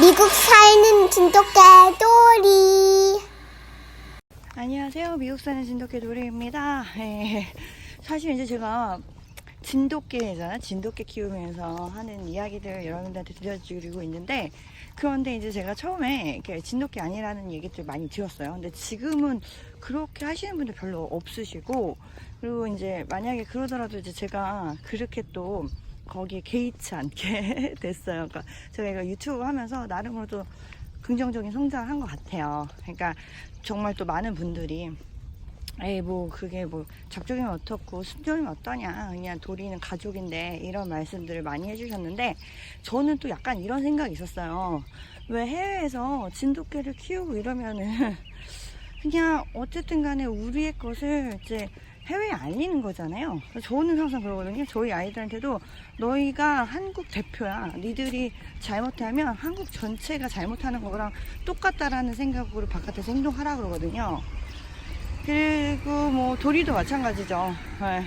미국 살는 진돗개 도리. 안녕하세요. 미국 사는 진돗개 도리입니다. 예, 사실 이제 제가 진돗개잖아. 진돗개 키우면서 하는 이야기들 여러분들한테 들려드리고 있는데, 그런데 이제 제가 처음에 이렇게 진돗개 아니라는 얘기들 많이 들었어요. 근데 지금은 그렇게 하시는 분들 별로 없으시고, 그리고 이제 만약에 그러더라도 이제 제가 그렇게 또 거기에 개의치 않게 됐어요. 그러니까 제가 이거 유튜브 하면서 나름으로 도 긍정적인 성장을 한 것 같아요. 그러니까 정말 또 많은 분들이 에이 뭐 그게 뭐 잡종이면 어떻고 순종이면 어떠냐 그냥 도리는 가족인데 이런 말씀들을 많이 해주셨는데 저는 또 약간 이런 생각이 있었어요 왜 해외에서 진돗개를 키우고 이러면은 그냥 어쨌든 간에 우리의 것을 이제 해외에 알리는 거잖아요 저는 항상 그러거든요 저희 아이들한테도 너희가 한국 대표야 니들이 잘못하면 한국 전체가 잘못하는 거랑 똑같다라는 생각으로 바깥에서 행동하라 그러거든요 그리고 뭐 도리도 마찬가지죠. 네.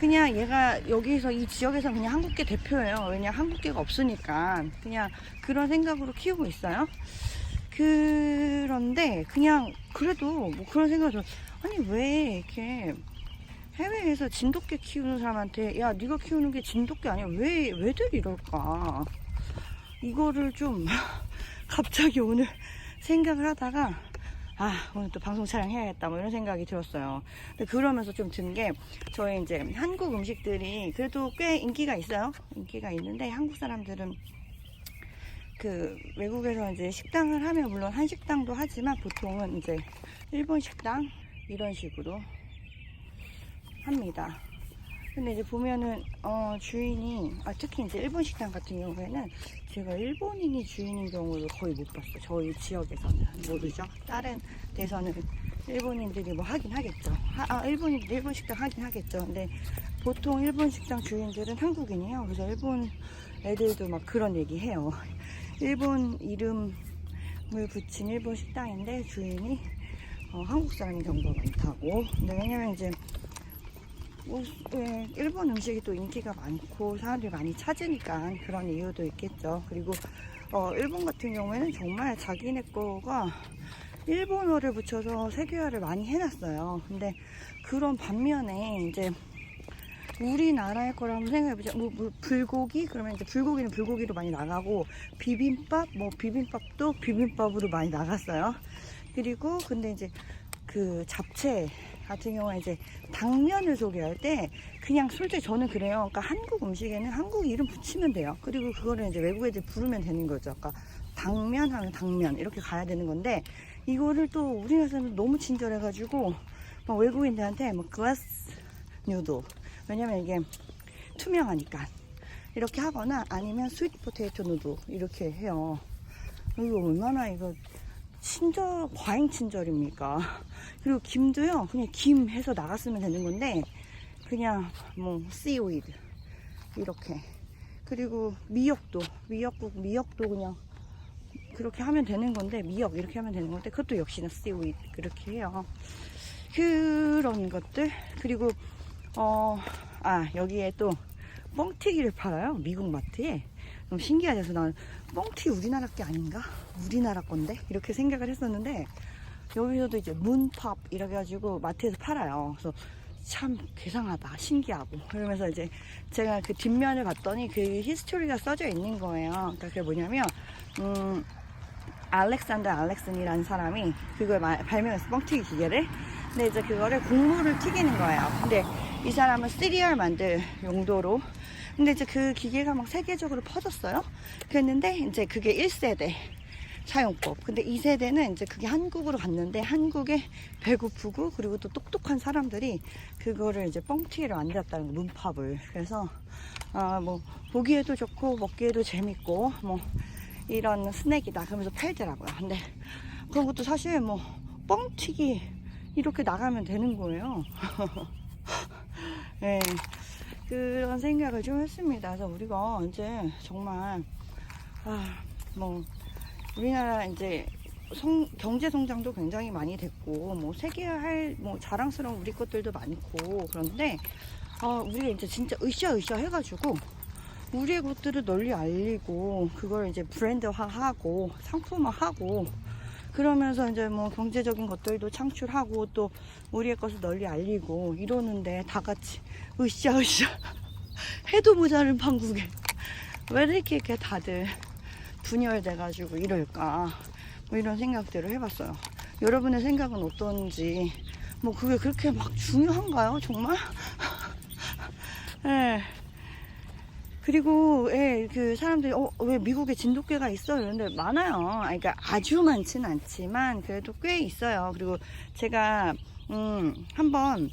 그냥 얘가 여기서 이 지역에서 그냥 한국계 대표예요. 왜냐 한국계가 없으니까 그냥 그런 생각으로 키우고 있어요. 그런데 그냥 그래도 뭐 그런 들어. 아니 왜 이렇게 해외에서 진돗개 키우는 사람한테 야 네가 키우는 게 진돗개 아니야? 왜 왜들 이럴까? 이거를 좀 갑자기 오늘 생각을 하다가 아 오늘 또 방송 촬영해야겠다 뭐 이런 생각이 들었어요. 근데 그러면서 좀 든 게 저희 이제 한국 음식들이 그래도 꽤 인기가 있어요. 인기가 있는데 한국 사람들은 그 외국에서 이제 식당을 하면 물론 한식당도 하지만 보통은 이제 일본 식당 이런 식으로 합니다. 근데 이제 보면은 어 주인이 아 특히 이제 일본 식당 같은 경우에는 제가 일본인이 주인인 경우를 거의 못 봤어요. 저희 지역에서는 모르죠. 다른 데서는 일본인들이 뭐 하긴 하겠죠. 하, 아 일본인 일본 식당 하긴 하겠죠. 근데 보통 일본 식당 주인들은 한국인이에요. 그래서 일본 애들도 막 그런 얘기 해요. 일본 이름을 붙인 일본 식당인데 주인이 어, 한국 사람인 경우가 많다고. 근데 왜냐면 이제 뭐, 예, 일본 음식이 또 인기가 많고 사람들이 많이 찾으니까 그런 이유도 있겠죠. 그리고 어, 일본 같은 경우에는 정말 자기네 거가 일본어를 붙여서 세계화를 많이 해놨어요. 근데 그런 반면에 이제 우리나라의 거라 한번 생각해보자. 뭐, 뭐, 불고기? 그러면 이제 불고기는 불고기로 많이 나가고, 비빔밥? 뭐, 비빔밥도 비빔밥으로 많이 나갔어요. 그리고, 근데 이제 그 잡채 같은 경우에 이제 당면을 소개할 때 그냥 솔직히 저는 그래요. 그러니까 한국 음식에는 한국 이름 붙이면 돼요. 그리고 그거를 이제 외국 애들 부르면 되는 거죠. 그러니까 당면 하면 당면 이렇게 가야 되는 건데 이거를 또 우리나라에서는 너무 친절해가지고 막 외국인들한테 뭐 글라스 뉴도 왜냐면 이게 투명하니까 이렇게 하거나 아니면 스위트 포테이토 누드 이렇게 해요. 이거 얼마나 이거 친절 과잉 친절입니까? 그리고 김도요 그냥 김 해서 나갔으면 되는 건데 그냥 뭐 씨위드 이렇게 그리고 미역도 미역국 미역도 그냥 그렇게 하면 되는 건데 미역 이렇게 하면 되는 건데 그것도 역시나 씨위드 그렇게 해요. 그런 것들 그리고 어 아 여기에 또 뻥튀기를 팔아요 미국 마트에 너무 신기하죠 난 뻥튀기 우리나라 게 아닌가 우리나라 건데? 이렇게 생각을 했었는데 여기서도 이제 문팝 이래 가지고 마트에서 팔아요. 그래서 참 괴상하다 신기하고. 그러면서 이제 제가 그 뒷면을 봤더니 그 히스토리가 써져 있는 거예요. 그러니까 그게 뭐냐면 음 알렉산더 알렉슨이라는 사람이 그걸 마- 발명했어 뻥튀기 기계를? 근데 이제 그거를 국물을 튀기는 거예요. 근데 이 사람은 시리얼 만들 용도로. 근데 이제 그 기계가 막 세계적으로 퍼졌어요. 그랬는데 이제 그게 1세대 사용법. 근데 2세대는 이제 그게 한국으로 갔는데 한국에 배고프고 그리고 또 똑똑한 사람들이 그거를 이제 뻥튀기를 만들었다는 거 문팝을. 그래서 아 뭐 보기에도 좋고 먹기에도 재밌고 뭐 이런 스낵이다 그러면서 팔더라고요. 근데 그런 것도 사실 뭐 뻥튀기 이렇게 나가면 되는 거예요. 네, 그런 생각을 좀 했습니다. 그래서 우리가 이제 정말 아 뭐 우리나라 이제 성, 경제 성장도 굉장히 많이 됐고 뭐 세계화할 뭐 자랑스러운 우리 것들도 많고 그런데 아 우리가 이제 진짜 으쌰으쌰 해가지고 우리의 것들을 널리 알리고 그걸 이제 브랜드화하고 상품화하고 그러면서 이제 뭐 경제적인 것들도 창출하고 또 우리의 것을 널리 알리고 이러는데 다 같이 으쌰으쌰 해도 모자른 판국에. 왜 이렇게 이렇게 다들 분열돼가지고 이럴까 뭐 이런 생각들을 해봤어요. 여러분의 생각은 어떤지 뭐 그게 그렇게 막 중요한가요 정말? 예. 그리고 예, 그 사람들이 어, 왜 미국에 진돗개가 있어 이런데 많아요. 그러니까 아주 많지는 않지만 그래도 꽤 있어요. 그리고 제가 음, 한번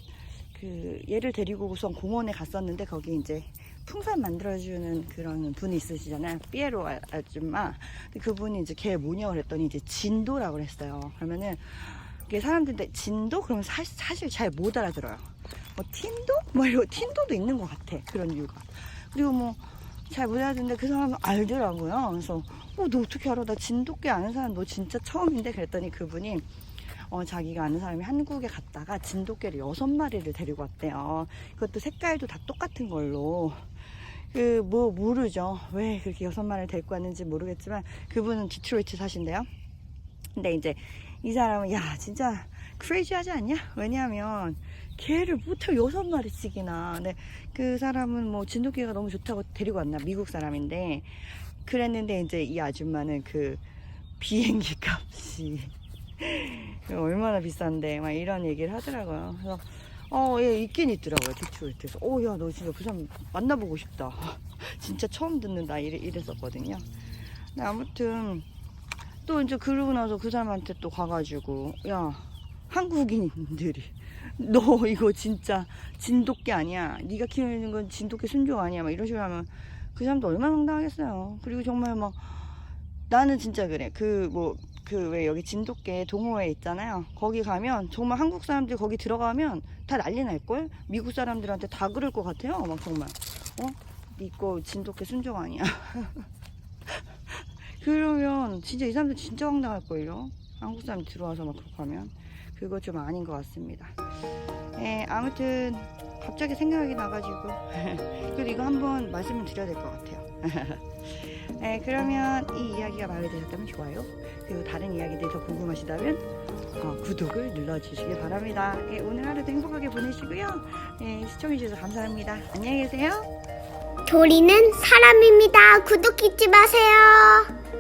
그 얘를 데리고 우선 공원에 갔었는데 거기 이제 풍선 만들어주는 그런 분이 있으시잖아요. 삐에로 아- 아줌마. 그분이 이제 걔 뭐냐고 그랬더니 이제 진도라고 그랬어요. 그러면은 이게 사람들인데 진도? 그러면 사, 사실 잘 못 알아들어요. 뭐 틴도? 뭐 이러고 틴도도 있는 것 같아. 그런 이유가. 그리고 뭐 잘 못 알아듣는데 그 사람은 알더라고요. 그래서 어, 너 어떻게 알아? 나 진돗개 아는 사람 너 진짜 처음인데? 그랬더니 그분이 어, 자기가 아는 사람이 한국에 갔다가 진돗개를 여섯 마리를 데리고 왔대요. 그것도 색깔도 다 똑같은 걸로. 그, 뭐, 모르죠. 왜 그렇게 여섯 마리를 데리고 왔는지 모르겠지만, 그분은 디트로이트 사신대요. 근데 이제, 이 사람은, 야, 진짜, 크레이지 하지 않냐? 왜냐하면, 개를 못해 여섯 마리씩이나. 근데 그 사람은 뭐, 진돗개가 너무 좋다고 데리고 왔나? 미국 사람인데, 그랬는데, 이제 이 아줌마는 그, 비행기 값이, 얼마나 비싼데 막 이런 얘기를 하더라고요. 그래서 어, 예, 있긴 있더라고요. 디트로이트에서. 오, 야, 너 진짜 부산 만나보고 싶다. 진짜 처음 듣는다. 이래, 이랬었거든요. 근데 아무튼 또 이제 그러고 나서 그 사람한테 또 가가지고 야, 한국인들이 너 이거 진짜 진돗개 아니야. 네가 키우는 건 진돗개 순종 아니야. 막 이런 식으로 하면 그 사람도 얼마나 황당하겠어요. 그리고 정말 막 나는 진짜 그래. 그 뭐 그 왜 여기 진돗개 동호회 있잖아요. 거기 가면 정말 한국 사람들 거기 들어가면 다 난리 날 걸. 미국 사람들한테 다 그럴 것 같아요. 막 정말 어? 니거 진돗개 순종 아니야. 그러면 진짜 이 사람들 진짜 황당할 걸요. 한국 사람 들어와서 막 그렇게 하면 그거 좀 아닌 것 같습니다. 예, 아무튼 갑자기 생각이 나가지고 그래도 이거 한번 말씀을 드려야 될 것 같아요. 네, 그러면 이 이야기가 마음에 드셨다면 좋아요. 그리고 다른 이야기들이 더 궁금하시다면 어, 구독을 눌러주시기 바랍니다. 예, 오늘 하루도 행복하게 보내시고요. 예, 시청해주셔서 감사합니다. 안녕히 계세요. 도리는 사람입니다. 구독 잊지 마세요.